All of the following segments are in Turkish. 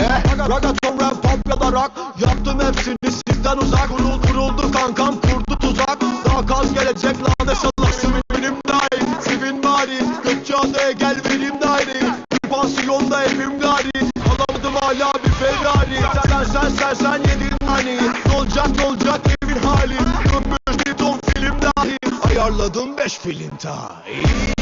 söyle Ragaton rap pop ya da rock. Yaptım hepsini sizden uzak. Kurul kuruldu kankam kurdu tuzak. Daha kaz gelecek lade salak Benim daim. Sevin bari Gökçeada'ya gel benim daire Bir pansiyonda evim gari. Alamadım hala bir Ferrari. Sen sen sen sen yedin hani Ne olacak ne olacak evin hali. Öpmüş bir ton film dahi. Ayarladım beş film dahi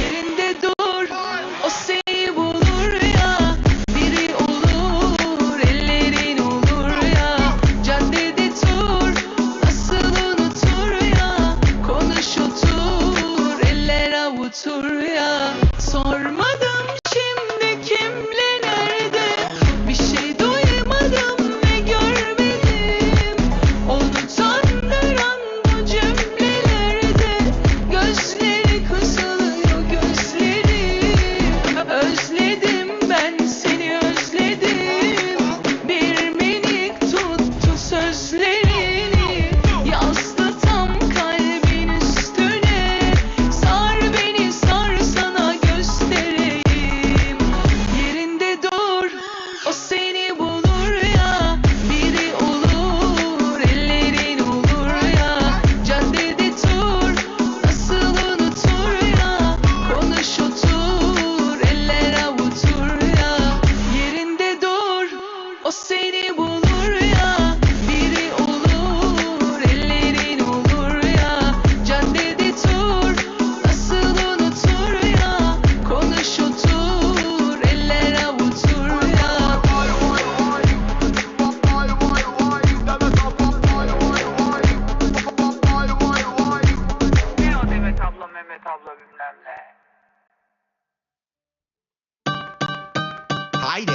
Haydi.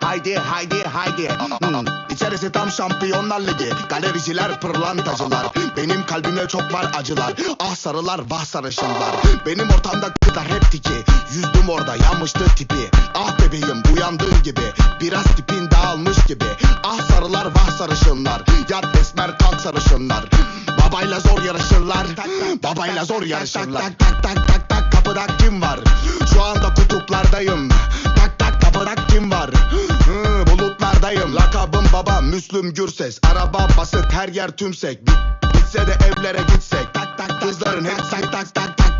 Haydi haydi haydi. Hmm. İçerisi tam şampiyonlar ligi. Galericiler pırlantacılar. Benim kalbimde çok var acılar. Ah sarılar vah sarışınlar. Benim ortamda kıta rap tiki. Yüzdüm orada yanmıştı tipi. Ah bebeğim uyandığın gibi. Biraz tipin dağılmış gibi. Ah sarılar vah sarışınlar. Yat esmer kalk sarışınlar. Babayla zor yarışırlar. Babayla zor yarışırlar. Tak tak tak tak tak kapıda kim var? Şu anda kutuplardayım. Tak tak kapıda kim var? Hı, bulutlardayım. Lakabım baba Müslüm Gürses. Araba basık her yer tümsek. Bit, bitse de evlere gitsek. Tak tak kızların hep tak tak tak tak tak tak tak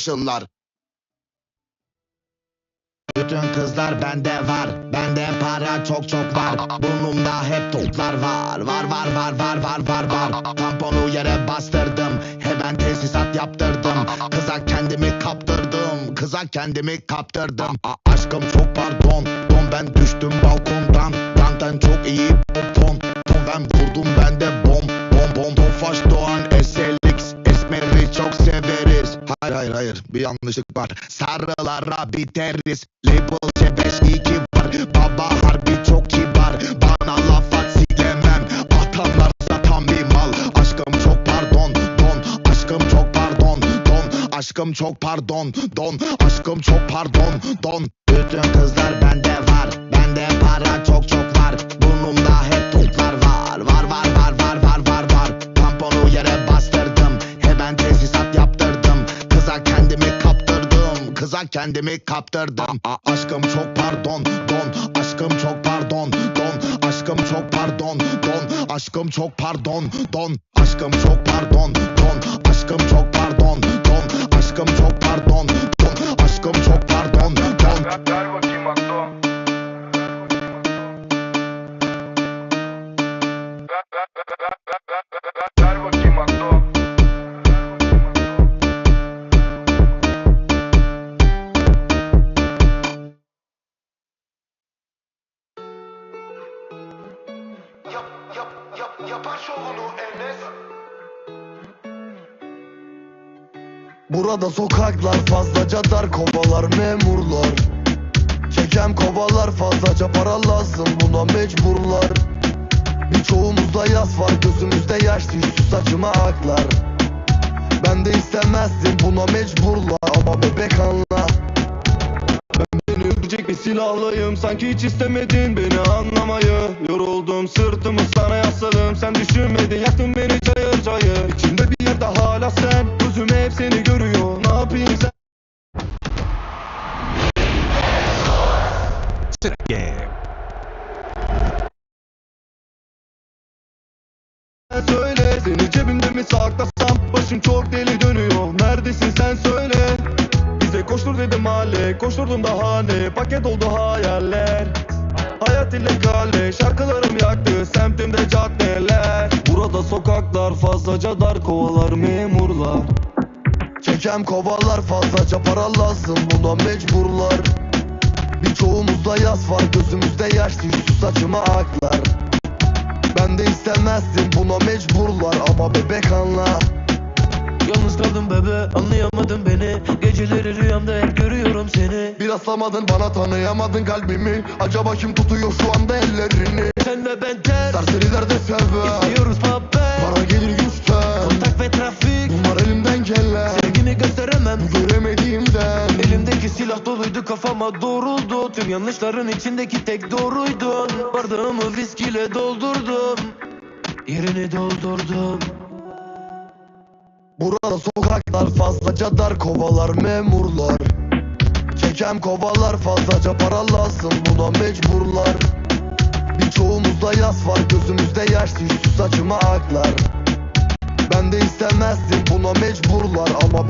sarışınlar. Bütün kızlar bende var. Bende para çok çok var. Burnumda hep toplar var. Var var var var var var var. Tamponu yere bastırdım. Hemen tesisat yaptırdım. Kıza kendimi kaptırdım. Kıza kendimi kaptırdım. A- aşkım çok pardon. Don ben düştüm balkondan. Danten çok iyi ton. Ton ben vurdum ben de bom. Bom bom Tofaş Doğan bir yanlışlık var. Sarılara biteriz. Label C5 var. Baba harbi çok kibar. Bana laf at silemem. Atanlar satan bir mal. Aşkım çok pardon. Don. Aşkım çok pardon. Don. Aşkım çok pardon. Don. Aşkım çok pardon. Don. Bütün kızlar bende var. Bende para çok çok var. Burnumda hep toplar Kıza kendimi kaptırdım. A-. Don. Aşkım çok pardon. Don. Aşkım çok pardon. Don. Aşkım çok pardon. Don. Aşkım çok pardon. Don. Aşkım çok pardon. Burada sokaklar fazlaca dar kovalar memurlar. Çekem kovalar fazlaca para lazım buna mecburlar. Birçoğumuzda yas var gözümüzde yaş düştü saçıma aklar Ben de istemezdim buna mecburlar. Ama bebek anla. Beni öldürecek bir silahlıyım Sanki hiç istemedin beni anlamayı. Yoruldum sırtımı sana yasladım Sen düşünmedin yaktın beni çayır çayır. İçimde bir yerde hala sen Gözüm hep seni görüyor. Ne yapayım sen? Söyle seni cebimde mi saklasam? Başım çok deli dönüyor. Neredesin sen söyle. Bize koştur dedim mahalle Koşturdum daha ne Paket oldu hayaller. Hayat illegale Şarkılarım yaktı. Semtimde Burada sokaklar fazlaca dar Kovalar memurlar. Çekem kovalar fazlaca para lazım buna mecburlar. Birçoğumuzda yas var gözümüzde yaş düştü saçıma aklar. Ben de istemezdim buna mecburlar ama bebek anla. Yalnız kaldım bebe anlayamadın beni. Geceleri rüyamda hep görüyorum seni. Bir aslamadın bana tanıyamadın kalbimi. Acaba kim tutuyor şu anda ellerini? Sen ve ben ters Serseriler de sever İstiyoruz kafama doğruldu. Tüm yanlışların içindeki tek doğruydun Bardağımı viskiyle doldurdum. Yerini doldurdum. Burada sokaklar fazlaca dar kovalar memurlar. Çekem kovalar fazlaca para lazım buna mecburlar. Birçoğumuzda yas var gözümüzde yaş düştü saçıma aklar. Ben de istemezdim buna mecburlar ama